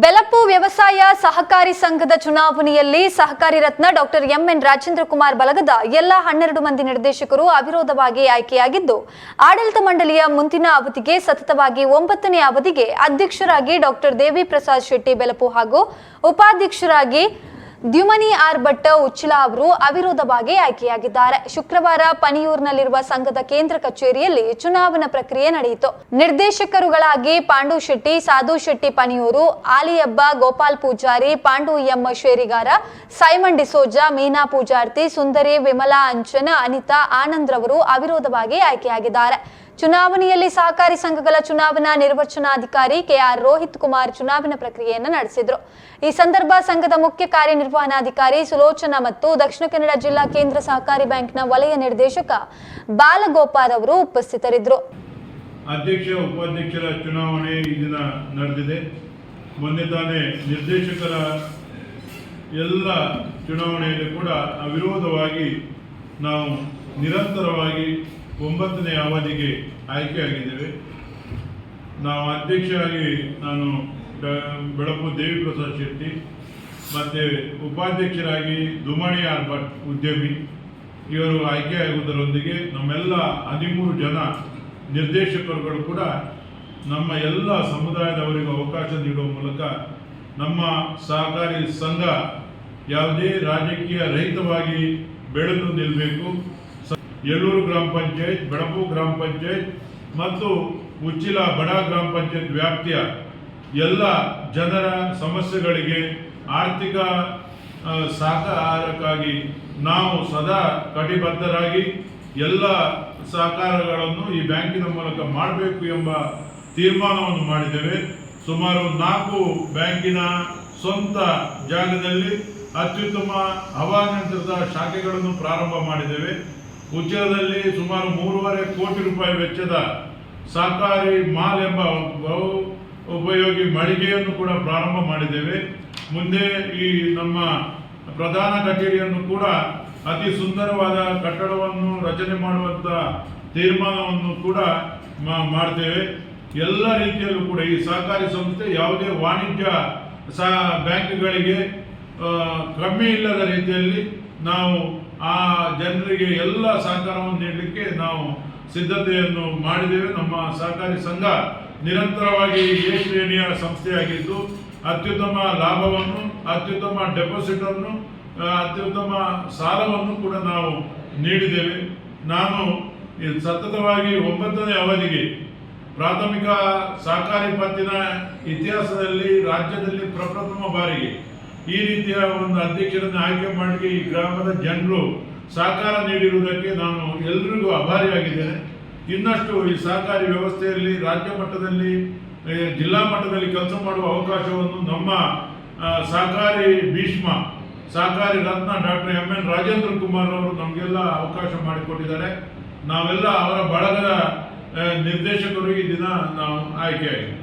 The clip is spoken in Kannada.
ಬೆಲಪು ವ್ಯವಸಾಯ ಸಹಕಾರಿ ಸಂಘದ ಚುನಾವಣೆಯಲ್ಲಿ ಸಹಕಾರಿ ರತ್ನ doctor M N Rajendra Kumar ಬಲಗದ ಎಲ್ಲ ಹನ್ನೆರಡು ಮಂದಿ ನಿರ್ದೇಶಕರು ಅವಿರೋಧವಾಗಿ ಆಯ್ಕೆಯಾಗಿದ್ದು, ಆಡಳಿತ ಮಂಡಳಿಯ ಮುಂದಿನ ಅವಧಿಗೆ ಸತತವಾಗಿ ಒಂಬತ್ತನೇ ಅವಧಿಗೆ ಅಧ್ಯಕ್ಷರಾಗಿ ಡಾಕ್ಟರ್ ದೇವಿ ಪ್ರಸಾದ್ ಶೆಟ್ಟಿ ಬೆಲಪು ಹಾಗೂ ಉಪಾಧ್ಯಕ್ಷರಾಗಿ ದ್ಯುಮನಿ ಆರ್ ಭಟ್ ಉಚ್ಚಿಲ ಅವರು ಅವಿರೋಧವಾಗಿ ಆಯ್ಕೆಯಾಗಿದ್ದಾರೆ. ಶುಕ್ರವಾರ ಪನಿಯೂರಿನಲ್ಲಿರುವ ಸಂಘದ ಕೇಂದ್ರ ಕಚೇರಿಯಲ್ಲಿ ಚುನಾವಣಾ ಪ್ರಕ್ರಿಯೆ ನಡೆಯಿತು. ನಿರ್ದೇಶಕರುಗಳಾಗಿ ಪಾಂಡು ಶೆಟ್ಟಿ, ಸಾಧು ಶೆಟ್ಟಿ ಪನಿಯೂರು, ಆಲಿಯಬ್ಬ, ಗೋಪಾಲ್ ಪೂಜಾರಿ, ಪಾಂಡು ಎಂ ಶೇರಿಗಾರ, ಸೈಮನ್ ಡಿಸೋಜಾ, ಮೀನಾ ಪೂಜಾರ್ತಿ, ಸುಂದರಿ, ವಿಮಲಾ ಅಂಚನ, ಅನಿತಾ ಆನಂದ್ ರವರು ಅವಿರೋಧವಾಗಿ ಆಯ್ಕೆಯಾಗಿದ್ದಾರೆ. ಚುನಾವಣೆಯಲ್ಲಿ ಸಹಕಾರಿ ಸಂಘಗಳ ಚುನಾವಣಾ ನಿರ್ವಚನಾಧಿಕಾರಿ ಕೆಆರ್ ರೋಹಿತ್ ಕುಮಾರ್ ಚುನಾವಣಾ ಪ್ರಕ್ರಿಯೆಯನ್ನು ನಡೆಸಿದರು. ಈ ಸಂದರ್ಭ ಸಂಘದ ಮುಖ್ಯ ಕಾರ್ಯನಿರ್ವಹಣಾಧಿಕಾರಿ ಸುಲೋಚನಾ ಮತ್ತು ದಕ್ಷಿಣ ಕನ್ನಡ ಜಿಲ್ಲಾ ಕೇಂದ್ರ ಸಹಕಾರಿ ಬ್ಯಾಂಕ್ನ ವಲಯ ನಿರ್ದೇಶಕ ಬಾಲಗೋಪಾಲ್ ಅವರು ಉಪಸ್ಥಿತರಿದ್ದರು ಅಧ್ಯಕ್ಷ, ಉಪಾಧ್ಯಕ್ಷರ ಚುನಾವಣೆ ಈ ದಿನ ನಡೆದಿದೆ. ಮೊನ್ನೆ ತಾನೇ ನಿರ್ದೇಶಕರ ಎಲ್ಲ ಚುನಾವಣೆಯಲ್ಲಿ ಕೂಡ ಅವಿರೋಧವಾಗಿ ನಾವು ನಿರಂತರವಾಗಿ ಒಂಬತ್ತನೇ ಅವಧಿಗೆ ಆಯ್ಕೆಯಾಗಿದ್ದೇವೆ. ನಾವು ಅಧ್ಯಕ್ಷರಾಗಿ ನಾನು ಬೆಳಪು ದೇವಿ ಪ್ರಸಾದ್ ಶೆಟ್ಟಿ, ಮತ್ತು ಉಪಾಧ್ಯಕ್ಷರಾಗಿ ದುಮಣಿ ಆರ್ ಭಟ್ ಉದ್ಯಮಿ. ಇವರು ಆಯ್ಕೆಯಾಗುವುದರೊಂದಿಗೆ ನಮ್ಮೆಲ್ಲ ಹದಿಮೂರು ಜನ ನಿರ್ದೇಶಕರುಗಳು ಕೂಡ ನಮ್ಮ ಎಲ್ಲ ಸಮುದಾಯದವರಿಗೂ ಅವಕಾಶ ನೀಡುವ ಮೂಲಕ ನಮ್ಮ ಸಹಕಾರಿ ಸಂಘ ಯಾವುದೇ ರಾಜಕೀಯ ರಹಿತವಾಗಿ ಬೆಳೆದು ನಿಲ್ಲಬೇಕು ಯಳ್ಳೂರು ಗ್ರಾಮ ಪಂಚಾಯತ್ ಬೆಳಪು ಗ್ರಾಮ ಪಂಚಾಯತ್ ಮತ್ತು ಉಚ್ಚಿಲ ಬಡ ಗ್ರಾಮ ಪಂಚಾಯತ್ ವ್ಯಾಪ್ತಿಯ ಎಲ್ಲ ಜನರ ಸಮಸ್ಯೆಗಳಿಗೆ ಆರ್ಥಿಕ ಸಹಕಾರಕ್ಕಾಗಿ ನಾವು ಸದಾ ಕಟಿಬದ್ಧರಾಗಿ ಎಲ್ಲ ಸಹಕಾರಗಳನ್ನು ಈ ಬ್ಯಾಂಕಿನ ಮೂಲಕ ಮಾಡಬೇಕು ಎಂಬ ತೀರ್ಮಾನವನ್ನು ಮಾಡಿದ್ದೇವೆ. ಸುಮಾರು ನಾಲ್ಕು ಬ್ಯಾಂಕಿನ ಸ್ವಂತ ಜಾಗದಲ್ಲಿ ಅತ್ಯುತ್ತಮ ಹವಾನಿಯಂತ್ರಿತ ಶಾಖೆಗಳನ್ನು ಪ್ರಾರಂಭ ಮಾಡಿದ್ದೇವೆ. ಉಚ್ಚಿಲದಲ್ಲಿ ಸುಮಾರು ಮೂರುವರೆ ಕೋಟಿ ರೂಪಾಯಿ ವೆಚ್ಚದ ಸಹಕಾರಿ ಮಾಲ್ ಎಂಬ ಬಹು ಉಪಯೋಗಿ ಮಳಿಗೆಯನ್ನು ಕೂಡ ಪ್ರಾರಂಭ ಮಾಡಿದ್ದೇವೆ. ಮುಂದೆ ಈ ನಮ್ಮ ಪ್ರಧಾನ ಕಚೇರಿಯನ್ನು ಕೂಡ ಅತಿ ಸುಂದರವಾದ ಕಟ್ಟಡವನ್ನು ರಚನೆ ಮಾಡುವಂಥ ತೀರ್ಮಾನವನ್ನು ಕೂಡ ಮಾಡ್ತೇವೆ. ಎಲ್ಲ ರೀತಿಯಲ್ಲೂ ಕೂಡ ಈ ಸಹಕಾರಿ ಸಂಸ್ಥೆ ಯಾವುದೇ ವಾಣಿಜ್ಯ ಸಹ ಬ್ಯಾಂಕ್ಗಳಿಗೆ ಕಮ್ಮಿ ಇಲ್ಲದ ರೀತಿಯಲ್ಲಿ ನಾವು ಆ ಜನರಿಗೆ ಎಲ್ಲ ಸಹಕಾರವನ್ನು ನೀಡಲಿಕ್ಕೆ ನಾವು ಸಿದ್ಧತೆಯನ್ನು ಮಾಡಿದ್ದೇವೆ. ನಮ್ಮ ಸಹಕಾರಿ ಸಂಘ ನಿರಂತರವಾಗಿ ಎ ಶ್ರೇಣಿಯ ಸಂಸ್ಥೆಯಾಗಿದ್ದು ಅತ್ಯುತ್ತಮ ಲಾಭವನ್ನು ಅತ್ಯುತ್ತಮ ಡೆಪಾಸಿಟ್ ಅನ್ನು ಆ, ಅತ್ಯುತ್ತಮ ಸಾಲವನ್ನು ಕೂಡ ನಾವು ನೀಡಿದ್ದೇವೆ. ನಾನು ಸತತವಾಗಿ ಒಂಬತ್ತನೇ ಅವಧಿಗೆ ಪ್ರಾಥಮಿಕ ಸಹಕಾರಿ ಪತ್ತಿನ ಇತಿಹಾಸದಲ್ಲಿ ರಾಜ್ಯದಲ್ಲಿ ಪ್ರಪ್ರಥಮ ಬಾರಿಗೆ ಈ ರೀತಿಯ ಒಂದು ಅಧ್ಯಕ್ಷರನ್ನು ಆಯ್ಕೆ ಮಾಡಿ ಈ ಗ್ರಾಮದ ಜನರು ಸಹಕಾರ ನೀಡಿರುವುದಕ್ಕೆ ನಾನು ಎಲ್ರಿಗೂ ಆಭಾರಿಯಾಗಿದ್ದೇನೆ. ಇನ್ನಷ್ಟು ಈ ಸಹಕಾರಿ ವ್ಯವಸ್ಥೆಯಲ್ಲಿ ರಾಜ್ಯ ಮಟ್ಟದಲ್ಲಿ ಜಿಲ್ಲಾ ಮಟ್ಟದಲ್ಲಿ ಕೆಲಸ ಮಾಡುವ ಅವಕಾಶವನ್ನು ನಮ್ಮ ಸಹಕಾರಿ ಭೀಷ್ಮ, ಸಹಕಾರಿ ರತ್ನ doctor M N Rajendra Kumar ಅವರು ನಮಗೆಲ್ಲ ಅವಕಾಶ ಮಾಡಿಕೊಟ್ಟಿದ್ದಾರೆ. ನಾವೆಲ್ಲ ಅವರ ಬಳಗದ ನಿರ್ದೇಶಕರು ಈ ದಿನ ನಾವು ಆಯ್ಕೆಯಾಗಿದ್ದೇವೆ